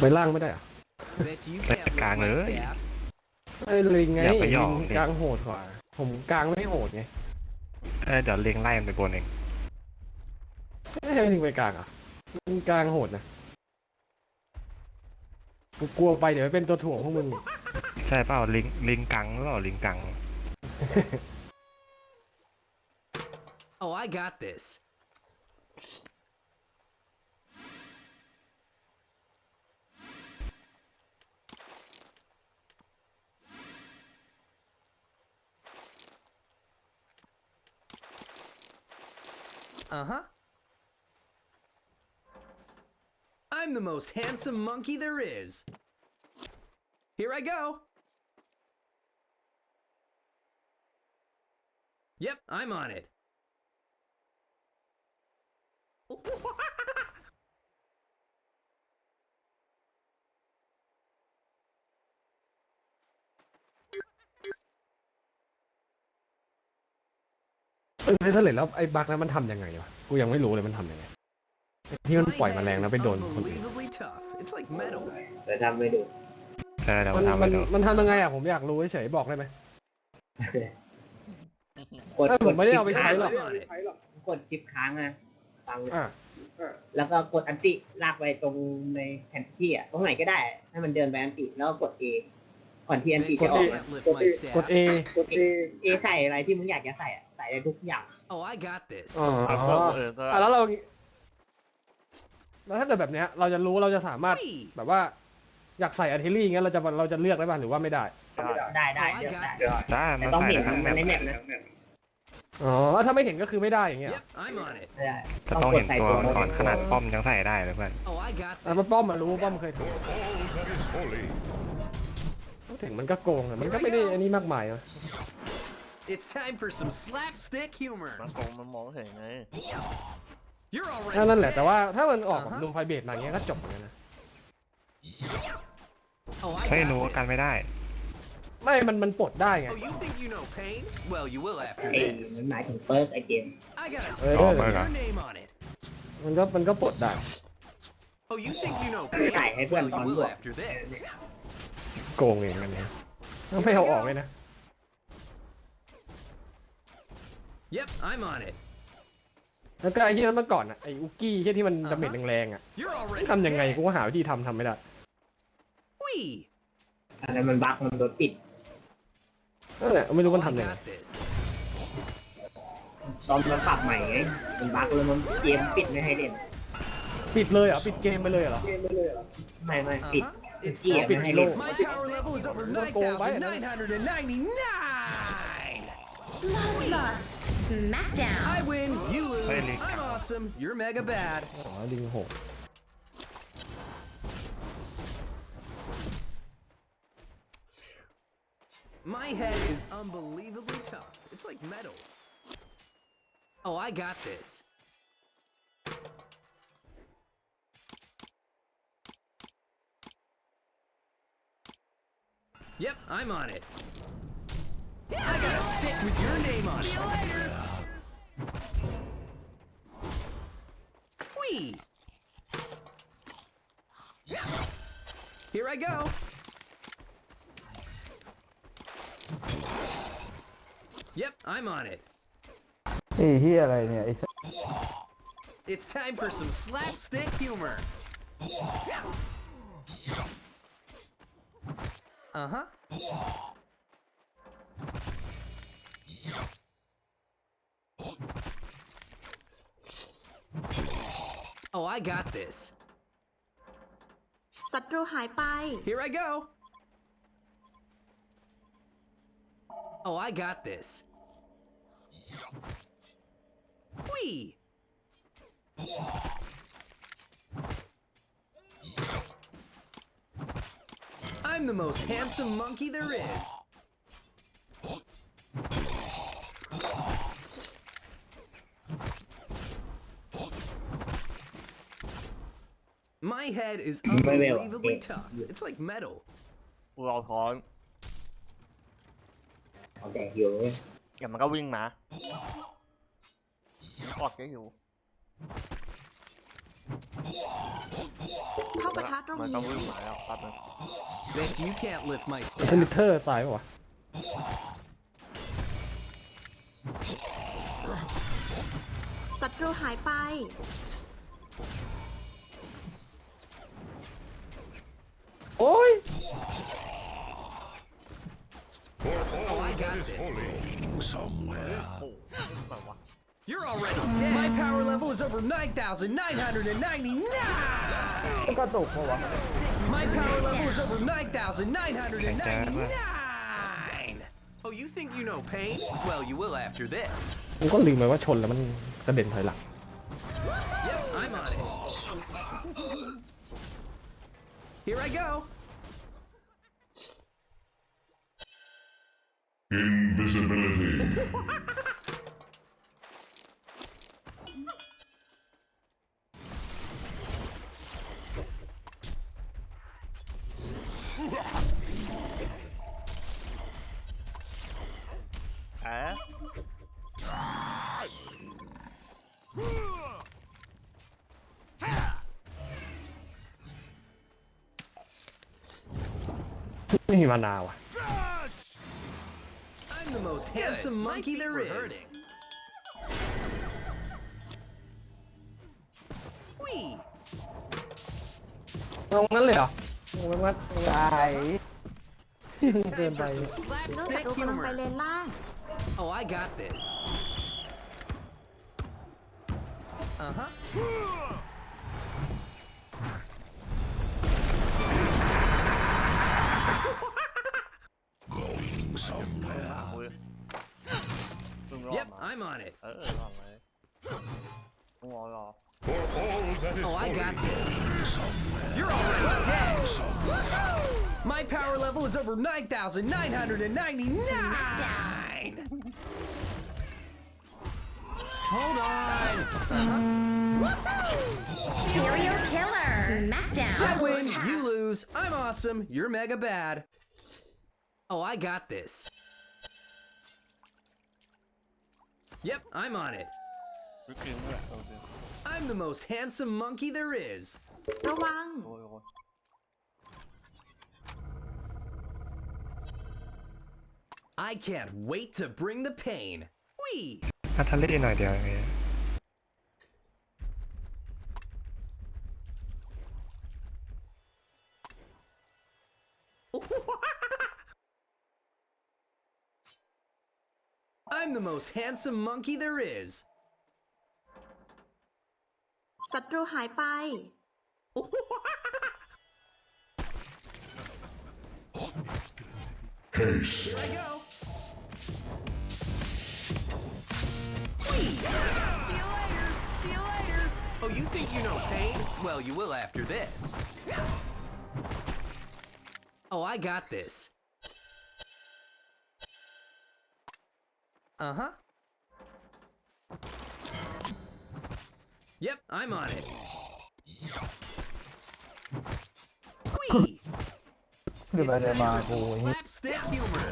ไปล่างไม่ได้เหรอะ Bet you แต่ can't กลาง lift เล my ย staff. ไอ้ลิงไงอย่าไปหยอกลิงดิ กลางโหดกว่า ผมกลางไม่โหดไงเออเดี๋ยวเล็งไล่มันไปบนเองไม่ให้ลิงไปกลางอะลิงกลางโหดนะกูกลัวไปเดี๋ยวเป็นตัวถ่วงพวกมึงใช่เปล่าลิงลิงกังหรือเปล่าลิงกัง Oh, I got this. Uh huh. I'm the most handsome monkey there is. Here I go. Yep, I'm on it. อ้ยไม่สำเร็จแล้วไอ้บั๊กนั้นมันทำยังไงวะกูยังไม่รู้เลยมันทำยังไงไอ้ที่มันปล่อยแมลงแล้วไปโดนคนอื่น Unbelievably tough. It's like metal. แต่ทำไม่ดูเออเดี๋ยวมันทำมัให้นดูมันทำยังไงอะผมอยากรู้เฉยๆบอกได้ไหม กดเอ้ยผมไม่ได้เอาไปใช้หรอก I'm on it. กดชิปค้างนะฟังอะแล้วก็กดอันติลากไปตรงในแผนที่อะตรงไหนก็ได้ ให้มันเดินไปอันติแล้วก็กด A ก่อนที่อันติ Bet จะ you ออก can't lift my กด staff. A กด A A ใส่อะไรที่มึงอยากจะใส่อะ ใส่ได้ทุกอย่าง Oh, I got this. อ๋อแล้วก็เออก็อะแล้วเราแล้วถ้าเกิดแบบเนี้ย เราจะรู้เราจะสามารถ Whee! แบบว่าอยากใส่อาร์เทลรี่อย่างเงี้ยเราจะเราจะเลือกได้ป่ะหรือว่าไม่ได้ได้ได้ Oh, I เลือก got ได้ this. ได้แต่มันต้องใส่เห็นได้ทั้งแมมันปในแมปนะ อ๋อถ้าไม่เห็นก็คือไม่ได้อย่างเงี้ย Yep, I'm on it. ไม่ได้จะต้องเห็นตัวมันก่อนขนาดป้อมยังใส่ได้เลยเพื่อน Oh, I got อะมัน this. ป้อมมารู้ป้อมเคยถูก that is holy. ถึงมันก็โกงอะมันก็ไม่ได้อันนี้มากมายนะ It's time for some slapstick humor. มันตรงมันมองเห็นไง You're already นั่นแหละแต่ dead. ว่าถ้ามันออกแบบอ่าฮะดูไฟเบสมาอย่างเงี้ยก็จบเหมือนกันนะ Oh, I เฮ้ย got รู้ว่ากัน this. ไม่ได้ ไม่ มันมันปลดได้ไง Oh, you think you know pain? Well, you will after ไอ้ this. มันหมายถึงเปิร์กไอเกม I got a Hey, stick hey. with your name on it. มันก็มันก็ปลดได้ Oh, you think you know pain? Tại hay Well, vườn you còn will luộc. after this. โกงเองกันเนี่ยต้องไม่เอาออกเลยนะ Yep, I'm on it. แล้วก็ไอ้ที่นั้นเมื่อก่อนอะไอ้อุกกี้ที่ที่มันอ่าฮะดาเมจแรงๆอะ You're already ทำยังไง dead. กูก็หาวิธีทำทำไม่ได้ Whee! อันนั้นมันบั๊กมันโดนปิดนั่นแหละไม่รู้ Oh, มัน I ทำยังไง got this. ตอนมันปรับใหม่ไงมันบั๊กแล้วมันเกมปิดไม่ให้เล่นปิดเลยเหรอปิดเกมไปเลยเหรอ ไม่ไม่ปิด Uh-huh. It's เกีย time ร์ไม่ให้เล่น My power level is over 9,999! Bloodlust I Smackdown. win, you Hey, lose. Nick. I'm awesome. You're mega bad. อ๋อลิงหก My head is unbelievably tough. It's like metal. Oh, I got this. Yep, I'm on it. I got a stick with your name on it. See you later. Here I go. Yep, I'm on it. Hey, here I am. It's time for some slapstick humor. Uh-huh. Oh, I got this. ศัตรูหายไป Here I go. Oh, I got this. Whee! I'm the most handsome monkey there is. My head is Very well. unbelievably Yeah. tough. It's like metal. กูรอท้อนเอาแต่หิวเว้ยเดี๋ยวมันก็วิ่งมาออกแกอยู่ เข้าประทัดตรงมันนี้ก็วิ่งมาแล้วปั๊บนึง Bet you can't lift my ไอ้เชลิ staff. เทอร์ตายปะวะศัตรูหายไป โอ้ย Oh, I got this. โอ้แบบว่า You're already dead. My power level is over 9,999. ก็ตกปะวะ My power level is over 9,999. Oh, you think you know pain? Well, you will after this. กูก็ลืมไปว่าชนแล้วมันกระเด็นถอยหลัง Yep, I'm on it. Here I go. Invisibility. ม่มีมานาวะ I'm the most handsome monkey there is. Whee! เอางั้นเลยเหรอโอ้ยงั้น ตาย เกิน Time ไป for some รู้ศั slapstick ตรูกำลังไปเล humor. นล่าง Oh, I got this. Uh huh. Ui. Đừng oh, Yep, mà. I'm on it. Ờ, ờ, lo mà. Không lo lo. Oh, I got this. You're already dead. My power level is over 9,999. Hold on. Uh-huh. Serial killer Smackdown I win, you lose. I'm awesome. You're mega bad. Oh, I got this. Yep, I'm on it. Cứ kiếm cái lại đầu tiên. I'm the most handsome monkey there is. ระวัง Ôi ôi. I can't wait to bring the pain. Whee! ถ้าทะเลหน่อยเดียวเอง I'm the most handsome monkey there is. ศัตรูหายไป Haste. Here I go. Whee! See you later. See you later. Oh, you think you know pain? Well, you will after this. Oh, I got this. Uh huh. Yep, I'm on it. Whee! เดี๋ยวไป It's เดี๋ยว time มา for กู some slapstick humor.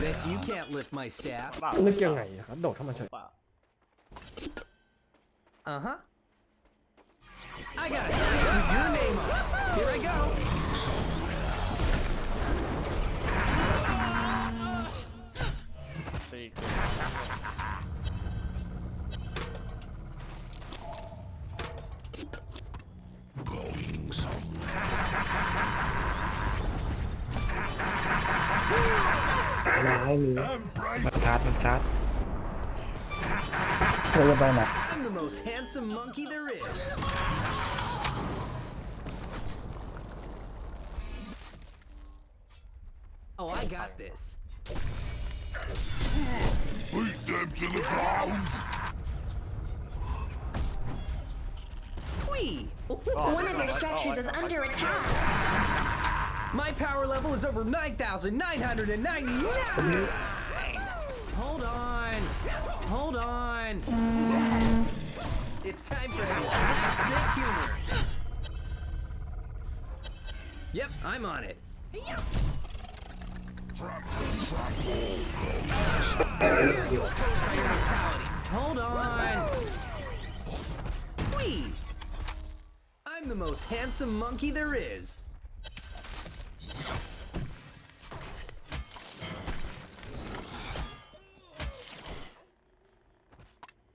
Bet you can't lift my staff. บ้า นึกยังไงอะครับโดดเข้ามาเฉย บ้า Uh huh. I got a stick with your name on it. Here I go. Thì ร้ายมี มันชาร์จมันชาร์จ เธอจะไปไหน I'm the most handsome monkey there is. Oh, I got this. Beat them to the ground. Whee! One of your structures is under attack My power level is over 9,999! Hold on. Hold on. It's time for some slapstick humor. Yep, I'm on it. Hold on! Whee! I'm the most handsome monkey there is!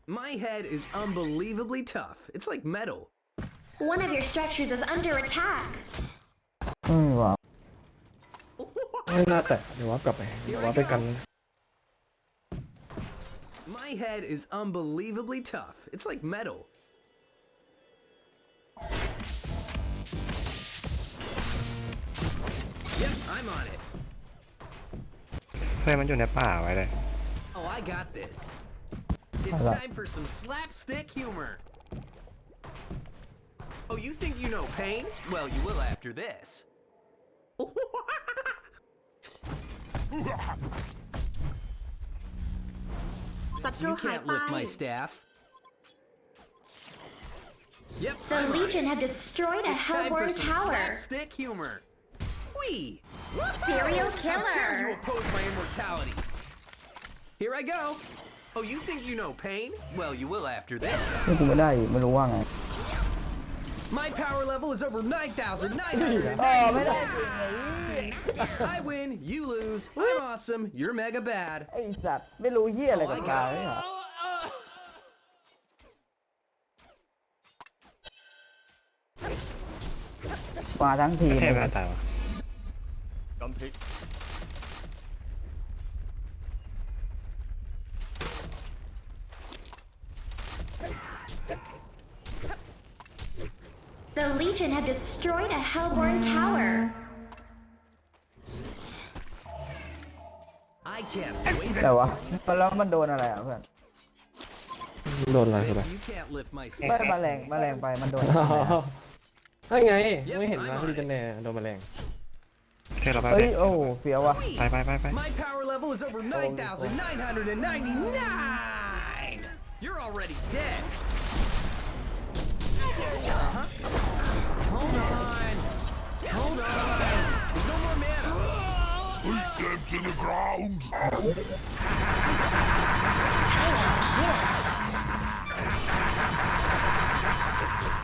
My head is unbelievably tough. It's like metal. One of your structures is under attack. Mm. ไม่น่าแตะเดี๋ยววับกลับไปเดี๋ยววับไปกัน My head is unbelievably tough. It's like metal. Yep, I'm on it. เพื่อนมันอยู่ในป่าไว้เลย Oh, I got this. It's Alright. time for some slapstick humor. Oh, you think you know pain? Well, you will after this. ศัตรู you หาย can't ไป lift my staff. Yep. The I'm on Legion it. have destroyed a It's time for Hellborn some tower. slapstick humor. Whee! Serial How dare you killer. oppose my immortality? Here I go. Oh, you think you know pain? Well, you will after this. นี่กูไม่ได้อีกไม่รู้ว่าไง My power level is over 9,900. อ๋อไม่ได้จริงไอ้ I win, you lose. I'm awesome. You're mega bad. ไอ้สัตว์ไม่รู้เฮียอะไร Oh, กับ I กา got ยเนี่ย this. Uh, มาทั้งทีม เทพ เล แล้ ยว ตายวะ Gum pig. The Legion have destroyed a Hellborn tower. แต่ว่าแล้วมันโดนอะไรอะเพื่อนโดนอะไรคืออะไร You can't lift my ไม่ staff. แมลงแมลงไปมันโดนนั่นไงไม่เห็นนะพี่จันแน่โดนแมลงเทพเราไปเฮ้เลยยโอ้เฟี้ยวว่ะไปไปไปไป My power level is over 9,999. You're already dead. to the ground.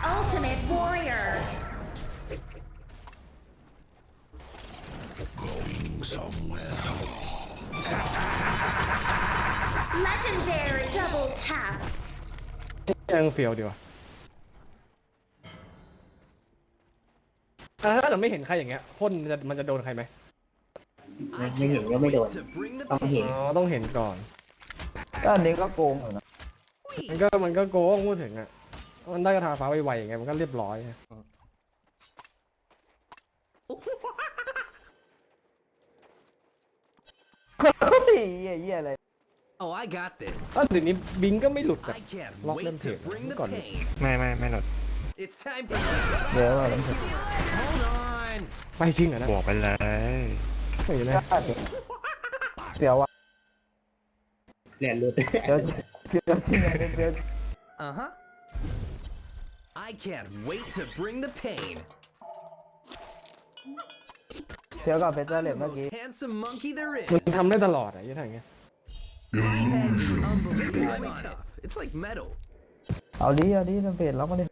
Ultimate Warrior. Legendary double tap. ยังเฟียวดีวะอ่ะถ้าเราไม่เห็นใครอย่างเงี้ยพ่นมันจะมันจะโดนใครไหม I ไม่เห็น can't ก็ไม่โดน wait to bring the ต้องเห็น อ๋อต้องเห็นก่อน ก็อันนี้ก็โกงอยู่นะมันก็มันก็โกงพูดถึงอะ มันได้กระทาฟ้าไวๆอย่างเงี้ยมันก็เรียบร้อยอะเฮ้ยเหี้ยเหี้ยอะไร Oh, I got this. ถ้าเดี๋ยวนี้บิงก็ไม่หลุดแบบ I can't Lock wait them to tape. bring the Got it. pain. ไม่ไม่ไม่หลด It's time for some เดี๋ยวอะไร Hold on. ไปจริงเหรอนะ บวกไปเลยไม่ เห็นไหม เฟี้ยวว่ะ เหรียญรุด เฟี้ยวเฟี้ยวจริงเลยเฟี้ยว Uh huh. I can't wait to bring the pain. เฟี้ยวกับเฟเจอร์เล I'm ต the เมื่อกี้ most handsome monkey there มึง is. ทำได้ตลอดอะยี่ทางเงี้ย My head is unbelievably tough. It's like metal. เอาดิเอาดิมันเปลี่ยนล็อกมาดิ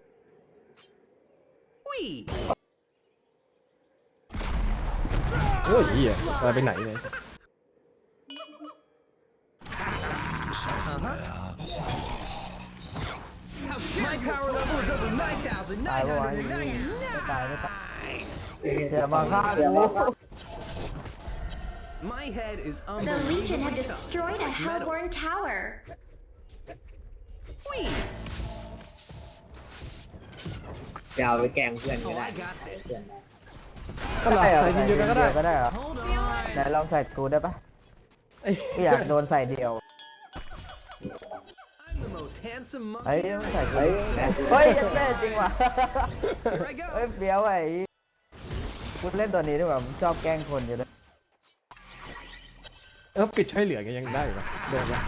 Whee! โอ้ ยเหี้ยอะไรไปไหนเลย My power level is over ตายปะวะไม่ 9,999. ตายไม่ตายเดี๋ยวมาฆ่ากู My head is The Legion have unbelievably tough. destroyed It's a like metal. Hellborn tower. Whee! จะเอาไปแกล้งเพื่อนก็ Oh, ได้ I got this. ก็เหรอใช่เหรอใส่ทีใส่เดียวกันก็ได้ ก็ได้เหรอ Hold ไหน on. ลองใส่กูได้ปะไอ้ไม่อยากโดนใส่เดียว I'm the most handsome เฮ้ย monkey ต้อง there ใส่ is. กูเฮ้ยยังแน่จริงว่ะ Here I เฮ้ย go. เฟี้ยวไอ้กูเล่นตัวนี้ดีกว่าผมชอบแกล้งคนอยู่ด้วยเออปิดช่วยเหลือกันยังได้ปะโดนปะ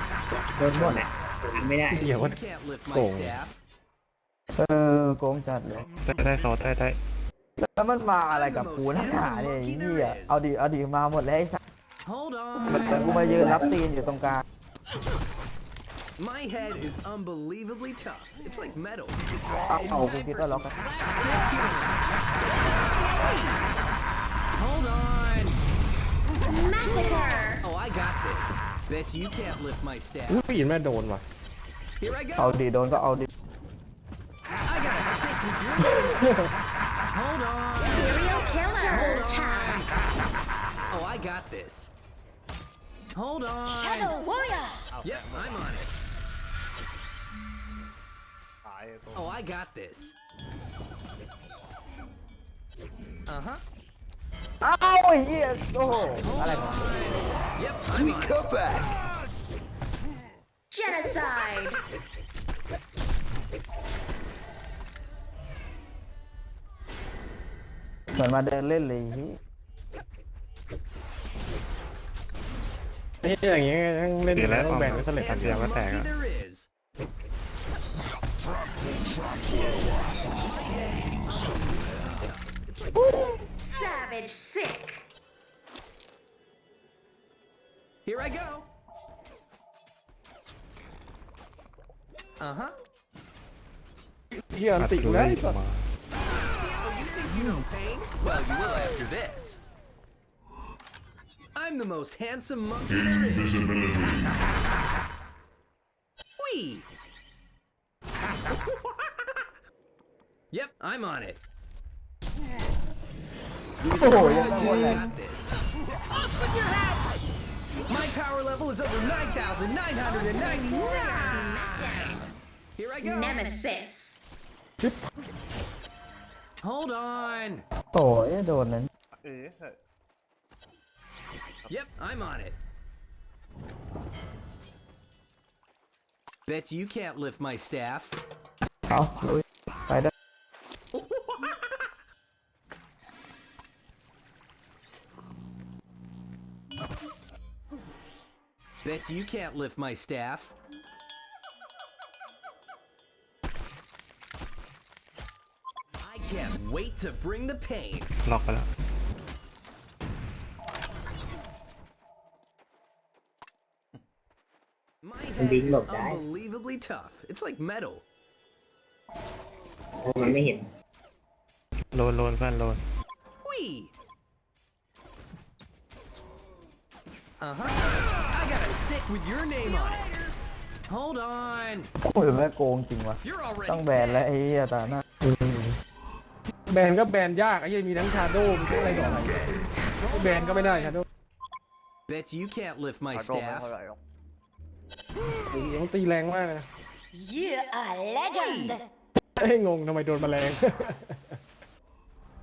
โดนหมดอะอันไม่ได้เดี๋ยว You มัน can't lift my Cool. staff. เออโกงจัดเลย ได้ได้โซได้ได้ แล้วมันมาอะไรกับกูนักหนาเนี่ยไอ้เหี้ยเอาดิเอาดิมาหมดเลยไอ้สัส Hold แต่ on. กูมายืนรับตีนอยู่ตรงกลาง My head is unbelievably tough. It's like metal. เอากูคิดว่าล็อกอะ Slapstick humor. Hold on. Massacre! Oh, I got this. Bet you can't lift my staff. อุ้ยแม่โดนว่ะ Here I เอา go. ดีโดนก็เอาดี I got a stick with your name. Hold on. Serial killer. Time. oh, I got this. Hold on. Shadow warrior. Yep, I'm on it. Oh, I got this. Uh-huh. Oh, yes! Oh! Right. Yep, Sweet cutback! Genocide! เหมือนมาเดินเล่นเลยพี่นี่อย่างเงี้ยยังเล่นดีแล้วต้องแบนไว้เอาเสร็จ Handsome เดียวก็แตก monkey อะ there is. Savage sick! Here I go. Uh huh. เฮียอันติกูแล้วไอ้สัส Oh, You know pain? Well, you will after this. I'm the most handsome monkey. Invisibility. Yep, I'm on it. Oh, yeah, got oh, this. Off with your! My power level is over 9,999! Here I go. Nemesis. ชิป Hold on. โอ้ยโดนนั้น เอ๊ะเฮ้ย Yep, I'm on it. Bet you can't lift my staff. เอาลุยไปได้ Bet you can't lift my staff. wait to bring the pain. ล็อกไปแล้ว My Anh head biến is lột đá. unbelievably tough. It's like metal. มันไม่เห็น โลนโลนเพื่อนโลน Whee! Uh huh. I got a stick with your name on it. Hold on. โอ้ยแม่งโกงจริงวะ You're ต้อง already แบนแล้ว dead. ไอ้เหี้ยตาหน้า แบนก็แบนยากไอ้เหี้ยังมีทั้งชาโดว์มีทั้งอะไรต่ออะไรแบนก็ไม่ได้ชาโดว์ Bet you can't lift my อาโดนไม่ staff. เท่าไหร่หรอกต้องตีแรงมากนะ You are legend! เอ้ยงงทำไมโดนแมลง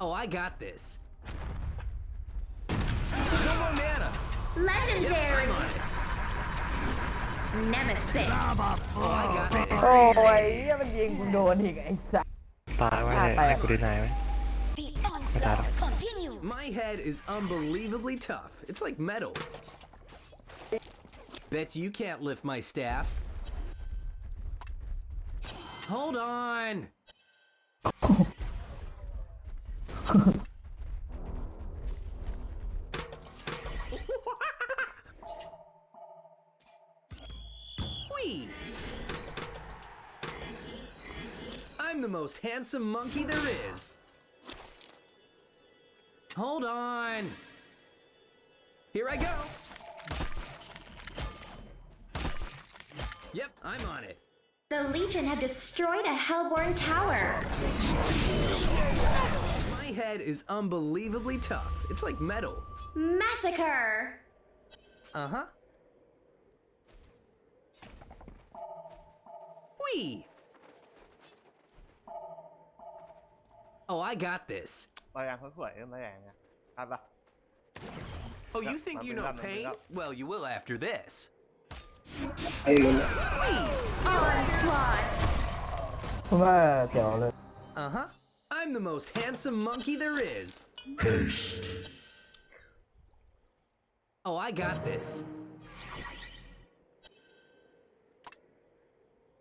Oh, I got this. There's no more mana. Legendary! I'm on it. Nemesis! Oh, I got this. โอ้ยเหี้ยมันยิงกูโดนอีกไอ้สัส ตายไว้ อ่ะ ให้ แตก ให้กูดีนายไว้ The onslaught continues! My head is unbelievably tough. It's like metal. Bet you can't lift my staff. Hold on. Most handsome monkey there is. Hold on. Here I go. Yep, I'm on it. The Legion have destroyed a Hellborn tower! My head is unbelievably tough. It's like metal. Massacre! Uh huh. Whee! Oh, I got this. Oh, you think you know pain? Well, you will after this. Ayun. Onslaught. Ba kiểu lên. Uh huh. I'm the most handsome monkey there is. oh, I got this.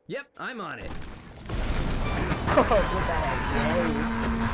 Yep, I'm on it.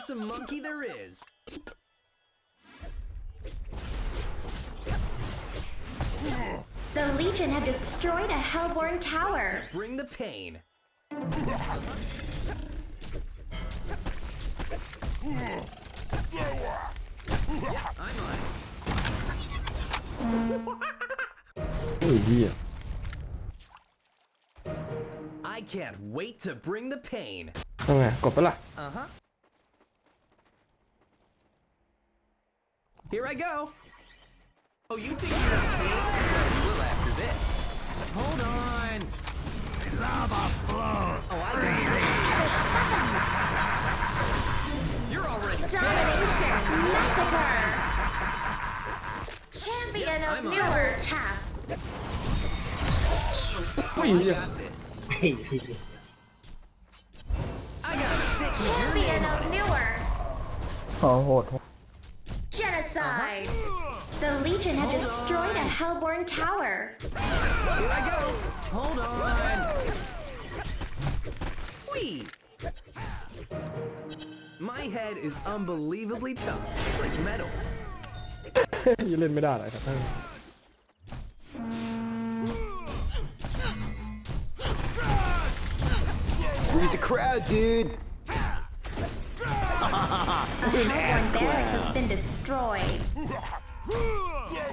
handsome monkey there is. The Legion have destroyed a Hellborn tower. Bring the pain. I'm on. oh dear. I can't wait to bring the pain. Oh yeah. Uh huh. Here I go. Oh, you think you're safe? Well, after this. Hold on. Lava flows. Oh, I freely. You're already Domination. Massacre. Champion of Newer. Tap. Oh, you got this. I got a stick. Champion of Newer. Oh, 好，我。โหโห Genocide. The Legion have destroyed a Hellborn tower. Here I go. Hold on. Whee! My head is unbelievably tough. It's like metal. ยังเล่นไม่ได้เลยครับ Where's the crowd, dude? A Hellborn barracks has been destroyed.